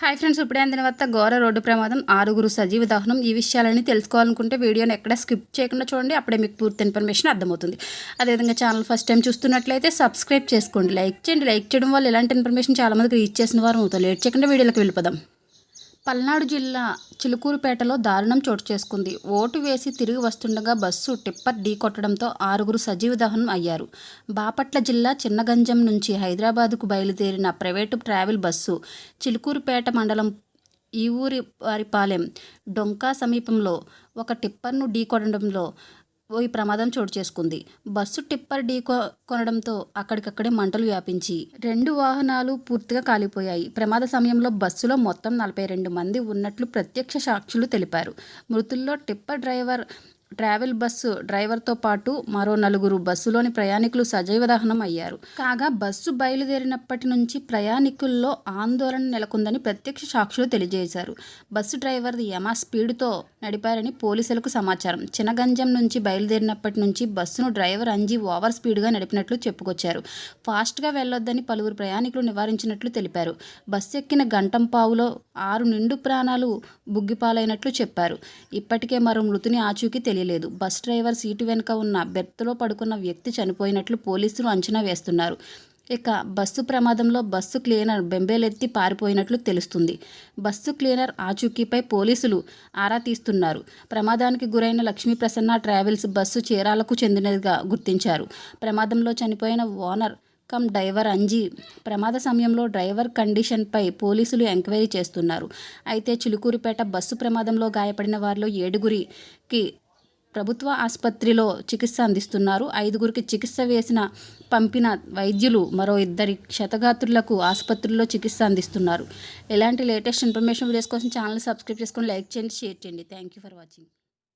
Hi friends ఇప్పుడే అందిన వద్ద ఘోర రోడ్డు ప్రమాదం ఆరుగురు సజీవ దహనం. ఈ విషయాలని తెలుసుకోవాలనుకుంటే వీడియోని ఎక్కడ స్కిప్ చేయకుండా చూడండి అప్పుడే మీకు పూర్తి ఇన్ఫర్మేషన్ అర్థమవుతుంది. అదేవిధంగా ఛానల్ ఫస్ట్ టైం చూస్తున్నట్లయితే సబ్స్క్రైబ్ చేసుకోండి లైక్ చేయండి. లైక్ చేయడం వల్ల ఇలాంటి ఇన్ఫర్మేషన్ చాలామందికి రీచ్ చేసిన వారు అవుతారు. లేట్ చేయకుండా వీడియోలోకి వెళ్ళిపోదాం. పల్నాడు జిల్లా చిలుకూరుపేటలో దారుణం చోటు చేసుకుంది. ఓటు వేసి తిరిగి వస్తుండగా బస్సు టిప్పర్ ఢీ కొట్టడంతో ఆరుగురు సజీవ దహనం అయ్యారు. బాపట్ల జిల్లా చిన్నగంజం నుంచి హైదరాబాదుకు బయలుదేరిన ప్రైవేటు ట్రావెల్ బస్సు చిలుకూరుపేట మండలం ఈ ఊరి వారిపాలెం డొంకా సమీపంలో ఒక టిప్పర్ను ఢీకొనడంలో కొట్టడంలో ఈ ప్రమాదం చోటు చేసుకుంది. బస్సు టిప్పర్ ఢీ కొనడంతో అక్కడికక్కడే మంటలు వ్యాపించి రెండు వాహనాలు పూర్తిగా కాలిపోయాయి. ప్రమాద సమయంలో బస్సులో మొత్తం నలభై రెండు మంది ఉన్నట్లు ప్రత్యక్ష సాక్షులు తెలిపారు. మృతుల్లో టిప్పర్ డ్రైవర్ ట్రావెల్ బస్సు డ్రైవర్తో పాటు మరో నలుగురు బస్సులోని ప్రయాణికులు సజీవ దహనం అయ్యారు. కాగా బస్సు బయలుదేరినప్పటి నుంచి ప్రయాణికుల్లో ఆందోళన నెలకొందని ప్రత్యక్ష సాక్షులు తెలియజేశారు. బస్సు డ్రైవర్ యమా స్పీడ్తో నడిపారని పోలీసులకు సమాచారం. చినగంజం నుంచి బయలుదేరినప్పటి నుంచి బస్సును డ్రైవర్ అంజీ ఓవర్ స్పీడ్గా నడిపినట్లు చెప్పుకొచ్చారు. ఫాస్ట్గా వెళ్ళొద్దని పలువురు ప్రయాణికులు నివారించినట్లు తెలిపారు. బస్సు ఎక్కిన గంటంపావులో ఆరు నిండు ప్రాణాలు బుగ్గిపాలైనట్లు చెప్పారు. ఇప్పటికే మరో మృతుని ఆచూకీ తెలియలేదు. బస్ డ్రైవర్ సీటు వెనుక ఉన్న బెర్త్లో పడుకున్న వ్యక్తి చనిపోయినట్లు పోలీసులు అంచనా వేస్తున్నారు. ఇక బస్సు ప్రమాదంలో బస్సు క్లీనర్ బెంబేలెత్తి పారిపోయినట్లు తెలుస్తుంది. బస్సు క్లీనర్ ఆచూకీపై పోలీసులు ఆరా తీస్తున్నారు. ప్రమాదానికి గురైన లక్ష్మీ ప్రసన్న ట్రావెల్స్ బస్సు చీరాలకు చెందినదిగా గుర్తించారు. ప్రమాదంలో చనిపోయిన ఓనర్ కమ్ డ్రైవర్ అంజీ ప్రమాద సమయంలో డ్రైవర్ కండిషన్పై పోలీసులు ఎంక్వైరీ చేస్తున్నారు. అయితే చిలుకూరిపేట బస్సు ప్రమాదంలో గాయపడిన వారిలో ఏడుగురికి ప్రభుత్వ ఆసుపత్రిలో చికిత్స అందిస్తున్నారు. ఐదుగురికి చికిత్స వేసిన పంపిన వైద్యులు మరో ఇద్దరి క్షతగాత్రులకు ఆసుపత్రుల్లో చికిత్స అందిస్తున్నారు. ఇలాంటి లేటెస్ట్ ఇన్ఫర్మేషన్ వీడియోస్ కోసం ఛానల్ సబ్స్క్రైబ్ చేసుకొని లైక్ చేయండి షేర్ చేయండి. Thank you for watching